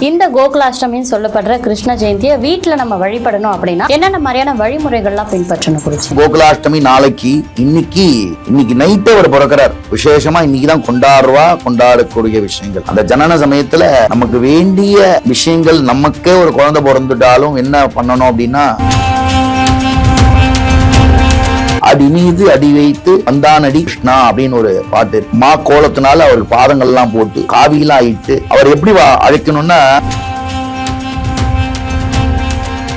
இந்த கோகுலாஷ்டமின்னு சொல்லப்படுற கிருஷ்ண ஜெயந்தியை வீட்டுல நம்ம வழிபடணும் அப்படின்னா என்னென்ன மாதிரியான வழிமுறைகள்லாம் பின்பற்றணும் குறிச்சு கோகுலாஷ்டமி நாளைக்கு இன்னைக்கு இன்னைக்கு நைட்டே அவர் பிறக்கிறார். விசேஷமா இன்னைக்கு தான் கொண்டாடுவா கொண்டாடக்கூடிய விஷயங்கள். அந்த ஜனன சமயத்துல நமக்கு வேண்டிய விஷயங்கள் நமக்கே ஒரு குழந்தை பிறந்துட்டாலும் என்ன பண்ணணும் அப்படின்னா அடி மீது அடி வைத்து வந்தானடி கிருஷ்ணா அப்படின்னு ஒரு பாட்டு மா கோலத்தினால அவர் பாதங்கள் எல்லாம் போட்டு காவியெல்லாம் இட்டு அவர் எப்படி அழைக்கணும்னா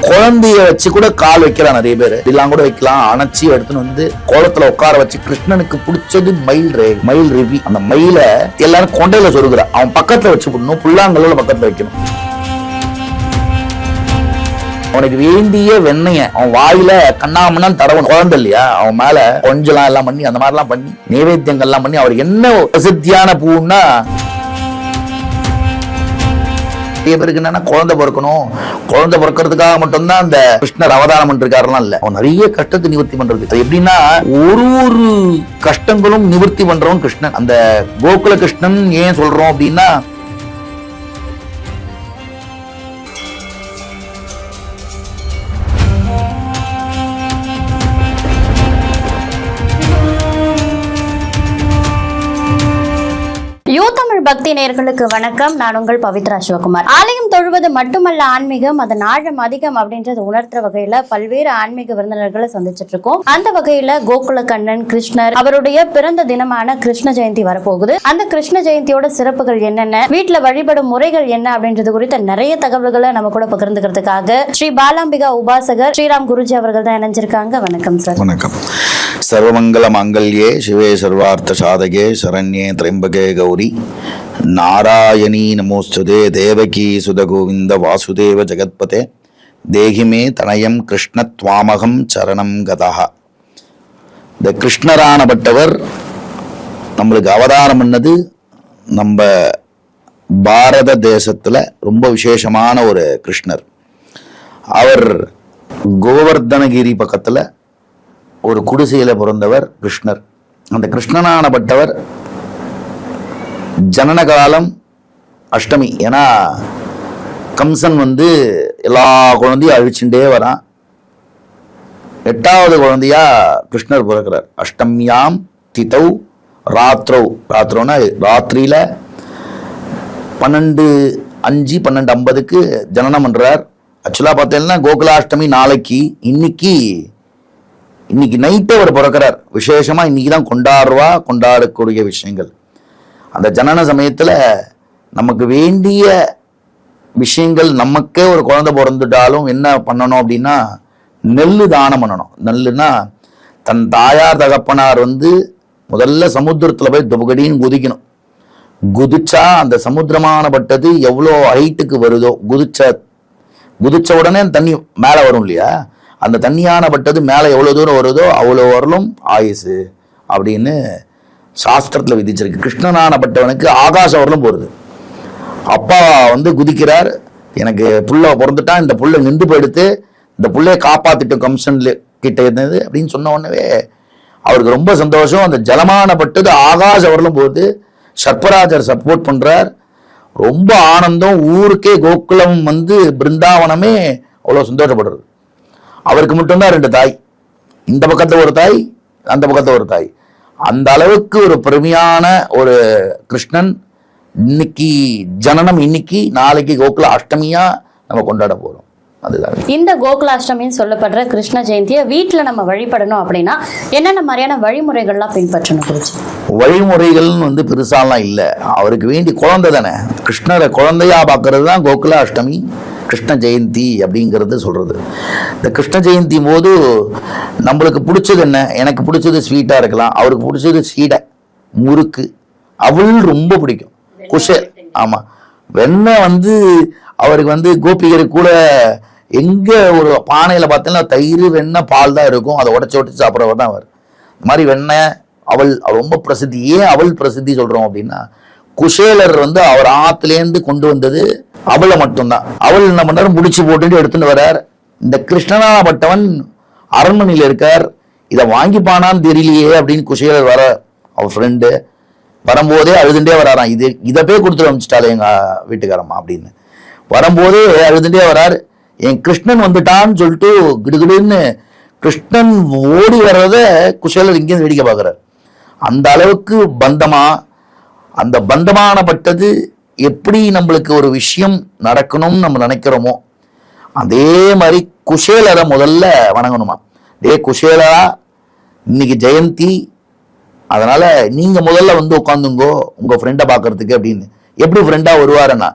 குழந்தைய வச்சு கூட கால் வைக்கலாம் நிறைய பேர். இதெல்லாம் கூட வைக்கலாம். அணைச்சி எடுத்துன்னு வந்து கோலத்துல உட்கார வச்சு கிருஷ்ணனுக்கு பிடிச்சது மயில் ரே மயில் ரிவி. அந்த மயில எல்லாரும் கொண்டையில சொருகுறா. அவன் பக்கத்துல வச்சு விடணும் புல்லாங்கல்ல பக்கத்துல வைக்கணும். அவனுக்கு வேண்டிய வெண்ணைய அவன் வாயில கண்ணாமண்ணான்னு தடவன் குழந்தை இல்லையா? அவன் மேல கொஞ்சலாம் எல்லாம் பண்ணி அந்த மாதிரிலாம் பண்ணி நைவேத்தியங்கள் எல்லாம் பண்ணி அவருக்கு என்ன பிரசித்தியான பூன்னா நிறைய பேருக்கு என்னன்னா குழந்தை பிறக்கணும். குழந்தை பிறக்கிறதுக்காக மட்டும்தான் அந்த கிருஷ்ணர் அவதாரம் பண்ணிருக்காருலாம் இல்ல. அவன் நிறைய கஷ்டத்தை நிவர்த்தி பண்றது அது எப்படின்னா ஒரு ஒரு கஷ்டங்களும் நிவர்த்தி பண்றவன் கிருஷ்ணன். அந்த கோகுல கிருஷ்ணன் ஏன் சொல்றோம் அப்படின்னா தமிழ் நேர்களுக்கு வணக்கம். நான் உங்கள் பவித்ரா சிவகுமார். ஆலயம் தொழுவது மட்டுமல்ல ஆன்மீகம் அதன் ஆழம் அதிகம் அப்படின்றது உணர்த்துற வகையில பல்வேறு ஆன்மீக விருந்தினர்களை சந்திச்சிட்டு இருக்கோம். அந்த வகையில கோகுல கண்ணன் கிருஷ்ணர் அவருடைய பிறந்த தினமான கிருஷ்ண ஜெயந்தி வரப்போகுது. அந்த கிருஷ்ண ஜெயந்தியோட சிறப்புகள் என்னென்ன வீட்டுல வழிபடும் முறைகள் என்ன அப்படின்றது குறித்த நிறைய தகவல்களை நம்ம கூட பகிர்ந்துக்கிறதுக்காக ஸ்ரீ பாலாம்பிகா உபாசகர் ஸ்ரீராம் குருஜி அவர்கள் தான் இணைஞ்சிருக்காங்க. வணக்கம் சார். வணக்கம். சர்வமங்கல மங்கல்யே சிவே சர்வார்த்த சாதகே சரண்யே திரைம்பகே கௌரி. நாராயணி நமோஸ்துதே தேவகி சுதகோவிந்த வாசுதேவ ஜெகத்பதே. தேகிமே தனயம் கிருஷ்ண துவாமகம் சரணம் கதா இந்த கிருஷ்ணரானப்பட்டவர் நம்மளுக்கு அவதாரம் பண்ணது நம்ம பாரத தேசத்தில் ரொம்ப விசேஷமான ஒரு கிருஷ்ணர். அவர் கோவர்தனகிரி பக்கத்தில் ஒரு குடிசையில பிறந்தவர் கிருஷ்ணர். அந்த கிருஷ்ணனானப்பட்டவர் ஜனன காலம் அஷ்டமி. ஏன்னா கம்சன் வந்து எல்லா குழந்தையும் அழிச்சுட்டே வரான். எட்டாவது குழந்தையா கிருஷ்ணர் பிறக்கிறார். அஷ்டமியாம் திதௌ ராத்ரோ. ராத்ரோனா ராத்திரியில பன்னெண்டு அஞ்சு பன்னெண்டு ஐம்பதுக்கு ஜனனம் பண்றார். ஆக்சுவலாக பார்த்தீங்கன்னா கோகுலாஷ்டமி நாளைக்கு இன்னைக்கு இன்னைக்கு நைட்டே அவர் பிறக்கிறார். விசேஷமா இன்னைக்கு தான் கொண்டாடுவா கொண்டாடக்கூடிய விஷயங்கள். அந்த ஜனன சமயத்துல நமக்கு வேண்டிய விஷயங்கள் நமக்கே ஒரு குழந்தை பிறந்துட்டாலும் என்ன பண்ணணும் அப்படின்னா நெல் தானம் பண்ணணும். நெல்லுனா தன் தாயார் தகப்பனார் வந்து முதல்ல சமுத்திரத்தில் போய் துபகடின்னு குதிக்கணும். குதிச்சா அந்த சமுத்திரமானப்பட்டது எவ்வளோ ஹைட்டுக்கு வருதோ குதிச்ச குதிச்ச உடனே அந்த தண்ணி மேலே வரும் இல்லையா? அந்த தண்ணியானப்பட்டது மேலே எவ்வளோ தூரம் வருதோ அவ்வளோ வரலும் ஆயுசு அப்படின்னு சாஸ்திரத்தில் விதிச்சிருக்கு. கிருஷ்ணனானப்பட்டவனுக்கு ஆகாச வரலும் போகிறது அப்பா வந்து குதிக்கிறார். எனக்கு புள்ள பிறந்துட்டான். இந்த புள்ள நின்று போயிடுத்து இந்த புள்ளைய காப்பாத்திட்டோம் கம்சன்ல கிட்ட இருந்தது அப்படின்னு சொன்ன உடனே அவருக்கு ரொம்ப சந்தோஷம். அந்த ஜலமானப்பட்டது ஆகாச வரலும் போது சர்பராஜர் சப்போர்ட் பண்றார். ரொம்ப ஆனந்தம். ஊருக்கே கோகுலம் வந்து பிருந்தாவனமே அவ்வளோ சந்தோஷப்படுறது. அவருக்கு மட்டும்தான் ரெண்டு தாய். இந்த பக்கத்துல ஒரு தாய் அந்த பக்கத்துல ஒரு தாய். அந்த அளவுக்கு ஒரு பெருமையான ஒரு கிருஷ்ணன் இன்னைக்கு ஜனனம் இன்னைக்கு நாளைக்கு கோகுல அஷ்டமியா நம்ம கொண்டாட போறோம். அதுதான். இந்த கோகுலாஷ்டமின்னு சொல்லப்படுற கிருஷ்ண ஜெயந்தியை வீட்ல நம்ம வழிபடணும் அப்படின்னா என்னென்ன மாதிரியான வழிமுறைகள்லாம் பின்பற்றணும் குறிச்சு வழிமுறைகள்னு வந்து பெருசாலாம் இல்லை. அவருக்கு வேண்டி குழந்தை தானே. கிருஷ்ணரை குழந்தையா பார்க்கறது தான் கோகுல அஷ்டமி கிருஷ்ண ஜெயந்தி அப்படிங்கிறது சொல்றது. இந்த கிருஷ்ண ஜெயந்தி போது நம்மளுக்கு பிடிச்சது என்ன? எனக்கு பிடிச்சது ஸ்வீட்டா இருக்கலாம். அவருக்கு பிடிச்சது சீடை முறுக்கு. அவள் ரொம்ப பிடிக்கும். குஷ ஆமா. வெண்ணெய் வந்து அவருக்கு வந்து கோபிகர் கூட எங்க ஒரு பானையில பார்த்தீங்கன்னா தயிர் வெண்ணெய் பால் தான் இருக்கும். அதை உடச்சி உடச்சி சாப்பிட்றவர் தான் அவர். இந்த மாதிரி வெண்ணெய் அவள் ரொம்ப பிரசித்தி. ஏன் அவள் பிரசித்தி சொல்றோம் அப்படின்னா குஷேலர் வந்து அவர் ஆத்துலேருந்து கொண்டு வந்தது அவளை மட்டும்தான். அவள் என்ன பண்ணாரு முடிச்சு போட்டுட்டு எடுத்துட்டு வர்றார் இந்த கிருஷ்ணனாப்பட்டவன் அரண்மனையில் இருக்கார். இதை வாங்கிப்பானான்னு தெரியலையே அப்படின்னு குஷேலர் வர அவர் ஃப்ரெண்டு வரும்போதே அழுதுண்டே வராராம். இது இதை போய் கொடுத்து அனுப்பிச்சிட்டாலே எங்கள் வீட்டுக்காரம்மா அப்படின்னு. வரும்போதே அழுதுண்டே வரார். என் கிருஷ்ணன் வந்துட்டான்னு சொல்லிட்டு கிடுகிடுன்னு கிருஷ்ணன் ஓடி வர்றத குஷேலர் இங்கேருந்து வேடிக்கை பார்க்குறாரு. அந்த அளவுக்கு பந்தமா அந்த பந்தமானப்பட்டது எப்படி நம்மளுக்கு ஒரு விஷயம் நடக்கணும்னு நம்ம நினைக்கிறோமோ அதே மாதிரி குஷேலரை முதல்ல வணங்கணுமா? டே குஷேலரா இன்னைக்கு ஜெயந்தி அதனால நீங்க முதல்ல வந்து உட்காந்துங்கோ உங்க ஃப்ரெண்டை பார்க்கறதுக்கு அப்படின்னு. எப்படி ஃப்ரெண்டா வருவாருன்னா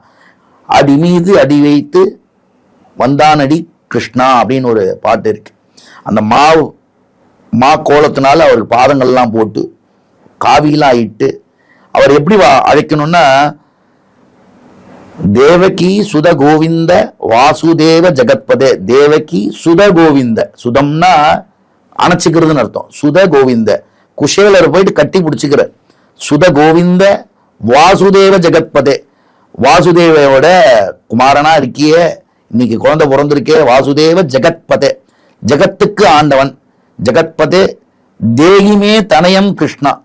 அடி மீது அடி வைத்து வந்தானடி கிருஷ்ணா அப்படின்னு ஒரு பாட்டு இருக்கு. அந்த மாவு மா கோலத்தினால அவர் பாதங்கள்லாம் போட்டு காவிலாம் இட்டு அவர் எப்படி வா- அழைக்கணும்னா தேவகி சுத கோவிந்த வாசுதேவ ஜெகத்பதே. தேவகி சுத கோவிந்த சுதம்னா அணைச்சிக்கிறதுன்னு அர்த்தம். சுத கோவிந்த குஷேலர் போயிட்டு கட்டி பிடிச்சிக்கிறார் சுத கோவிந்த வாசுதேவ ஜெகத்பதே. வாசுதேவையோட குமாரனா இருக்கியே. இன்னைக்கு குழந்தை பிறந்திருக்கே. வாசுதேவ ஜெகத்பதே. ஜெகத்துக்கு ஆண்டவன். ஜெகத்பதே. தேகிமே தனயம் கிருஷ்ணா.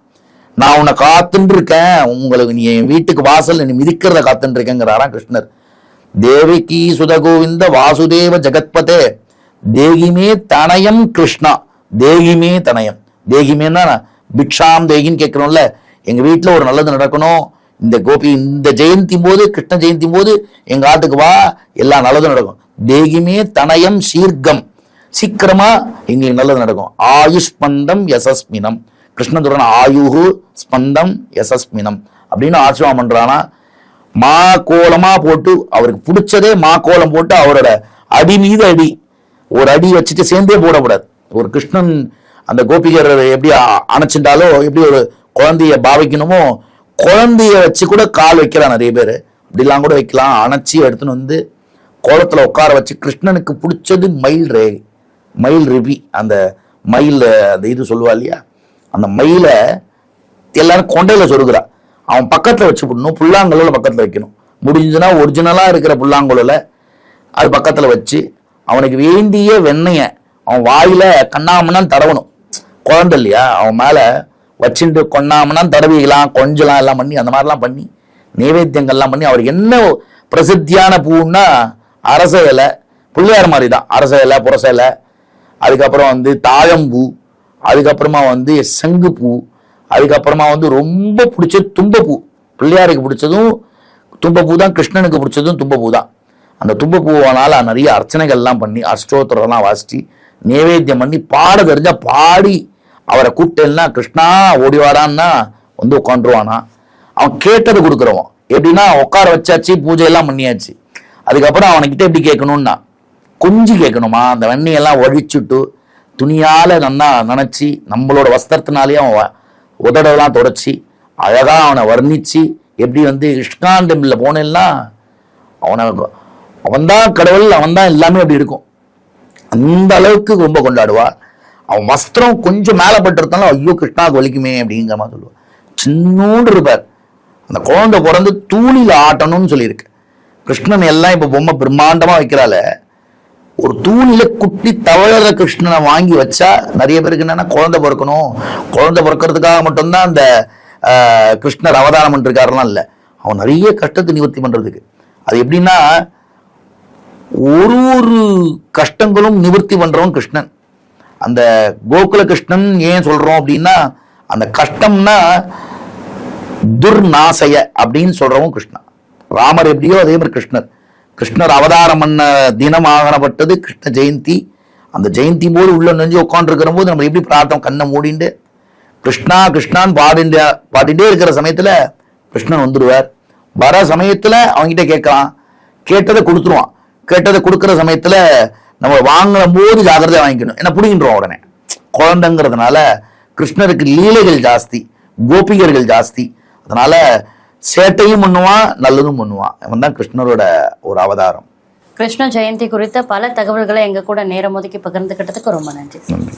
நான் உன்னை காத்துட்டு இருக்கேன் உங்களுக்கு நீ என் வீட்டுக்கு வாசல் நீ மிதிக்கிறத காத்துட்டு இருக்கேங்கிறாராம் கிருஷ்ணர். தேவகி சுதகோவிந்த வாசுதேவ ஜெகத்பதே. தேகிமே தனயம் கிருஷ்ணா. தேகிமே தனயம். தேகிமேன்னா பிக்ஷாம் தேகின்னு கேட்கணும்ல எங்க வீட்டில் ஒரு நல்லது நடக்கணும். இந்த கோபி இந்த ஜெயந்தி போது கிருஷ்ண ஜெயந்தி போது எங்க ஆட்டுக்கு வா எல்லா நல்லதும் நடக்கும். தேகிமே தனயம் சீர்க்கம். சீக்கிரமா எங்களுக்கு நல்லது நடக்கும். ஆயுஷ் யசஸ்மினம். கிருஷ்ணதுரன் ஆயுகு ஸ்பந்தம் யசஸ்மினம் அப்படின்னு ஆசிரமம் பண்ணுறான்னா மா கோலமாக போட்டு அவருக்கு பிடிச்சதே மா கோலம் போட்டு அவரோட அடி மீது அடி. ஒரு அடி வச்சுட்டு சேர்ந்தே போடக்கூடாது. ஒரு கிருஷ்ணன் அந்த கோபிகர் எப்படி அணைச்சிட்டாலோ எப்படி ஒரு குழந்தைய பாவிக்கணுமோ குழந்தைய வச்சு கூட கால் வைக்கிறான் நிறைய பேர். அப்படிலாம் கூட வைக்கலாம். அணைச்சி எடுத்துன்னு வந்து கோலத்தில் உட்கார வச்சு கிருஷ்ணனுக்கு பிடிச்சது மயில் ரே மயில் ரிவி. அந்த மயில் அந்த இது சொல்லுவா இல்லையா? அந்த மயிலை எல்லாரும் கொண்டையில சொருகிறா. அவன் பக்கத்துல வச்சு விடணும் புல்லாங்குழல பக்கத்துல வைக்கணும். முடிஞ்சதுன்னா ஒரிஜினலா இருக்கிற புல்லாங்குழல அது பக்கத்துல வச்சு அவனுக்கு வேண்டிய வெண்ணெய அவன் வாயில கண்ணாமண்ணான்னு தடவணும். குழந்தை இல்லையா? அவன் மேல வச்சுட்டு கொண்ணாமண்ணான்னு தடவிக்கலாம் கொஞ்சலாம் எல்லாம் பண்ணி அந்த மாதிரிலாம் பண்ணி நைவேத்தியங்கள்லாம் பண்ணி அவருக்கு என்ன பிரசித்தியான பூன்னா அரச இலை. பிள்ளையார் மாதிரி தான் அரச இலை புரச இலை. அதுக்கப்புறம் வந்து தாழம்பூ. அதுக்கப்புறமா வந்து சங்குப்பூ அதுக்கப்புறமா வந்து ரொம்ப பிடிச்ச தும்பப்பூ பிள்ளையாருக்கு பிடிச்சதும் தும்பப்பூ தான் கிருஷ்ணனுக்கு பிடிச்சதும் தும்பப்பூ தான் அந்த தும்பப்பூவனால நிறைய அர்ச்சனைகள்லாம் பண்ணி அஷ்டோத்திரம்லாம் வாசிச்சு நைவேத்தியம் பண்ணி பாட தெரிஞ்சால் பாடி அவரை கூப்பிட்டேன்னா கிருஷ்ணா ஓடி வாடான்னா வந்து உட்காந்துருவானா? அவன் கேட்டது கொடுக்குறவன். எப்படின்னா உட்கார வச்சாச்சு பூஜை எல்லாம் பண்ணியாச்சு. அதுக்கப்புறம் அவன்கிட்ட எப்படி கேட்கணும்னா கொஞ்சி கேட்கணுமா? அந்த வெண்ணையெல்லாம் ஒழிச்சுட்டு துணியால் நல்லா நினச்சி நம்மளோட வஸ்திரத்தினாலேயே அவன் உதடெல்லாம் தொடச்சி அழகாக அவனை வர்ணித்து எப்படி வந்து இஷ்கான் டெம்பிளில் போனேன்னா அவனை அவன்தான் கடவுள் அவன்தான் எல்லாமே அப்படி இருக்கும். அந்த அளவுக்கு ரொம்ப கொண்டாடுவா. அவன் வஸ்திரம் கொஞ்சம் மேலே பட்டிருந்தாலும் ஐயோ கிருஷ்ணாவுக்கு வலிக்குமே அப்படிங்கிற மாதிரி சொல்லுவான் சின்னோண்டு இருப்பார். அந்த குழந்தை பிறந்து தூளில ஆட்டணும்னு சொல்லியிருக்கு. கிருஷ்ணன் எல்லாம் இப்போ பொம்மை பிரம்மாண்டமாக வைக்கிறாள. ஒரு தூணில குட்டி தவழற கிருஷ்ணனை வாங்கி வச்சா நிறைய பேருக்கு என்னன்னா குழந்தை பிறக்கணும். குழந்தை பிறக்கிறதுக்காக மட்டும்தான் அந்த கிருஷ்ணர் அவதாரம் பண்ணிருக்காருலாம் இல்லை. அவன் நிறைய கஷ்டத்தை நிவர்த்தி பண்றதுக்கு. அது எப்படின்னா ஒரு ஒரு கஷ்டங்களும் நிவர்த்தி பண்றவன் கிருஷ்ணன். அந்த கோகுல கிருஷ்ணன் ஏன் சொல்றோம் அப்படின்னா அந்த கஷ்டம்னா துர்நாசய அப்படின்னு சொல்றவன் கிருஷ்ணன். ராமர் எப்படியோ அதே மாதிரி கிருஷ்ணர். கிருஷ்ணர் அவதாரம் பண்ண தினம் ஆகணப்பட்டது கிருஷ்ண ஜெயந்தி. அந்த ஜெயந்தி போது உள்ள நெஞ்சு உட்காந்துருக்கிற போது நம்ம எப்படி பிரார்த்தம் கண்ணை மூடிண்டு கிருஷ்ணா கிருஷ்ணான்னு பாடிண்டே பாடிட்டே இருக்கிற சமயத்தில் கிருஷ்ணன் வந்துடுவார் வர சமயத்தில் அவங்ககிட்ட கேட்கலாம். கேட்டதை கொடுத்துருவான். கேட்டதை கொடுக்குற சமயத்தில் நம்ம வாங்கின போது ஜாக்கிரதையாக வாங்கிக்கணும். ஏன்னா பிடிங்கின்றோம் உடனே. குழந்தைங்கிறதுனால கிருஷ்ணருக்கு லீலைகள் ஜாஸ்தி கோபிகர்கள் ஜாஸ்தி. அதனால சேட்டையும் பண்ணுவான் நல்லதும் பண்ணுவான் இவன் தான் கிருஷ்ணரோட ஒரு அவதாரம். கிருஷ்ண ஜெயந்தி குறித்த பல தகவல்களை எங்க கூட நேரம் ஒதுக்கி பகிர்ந்துக்கிட்டதுக்கு ரொம்ப நன்றி. நன்றி.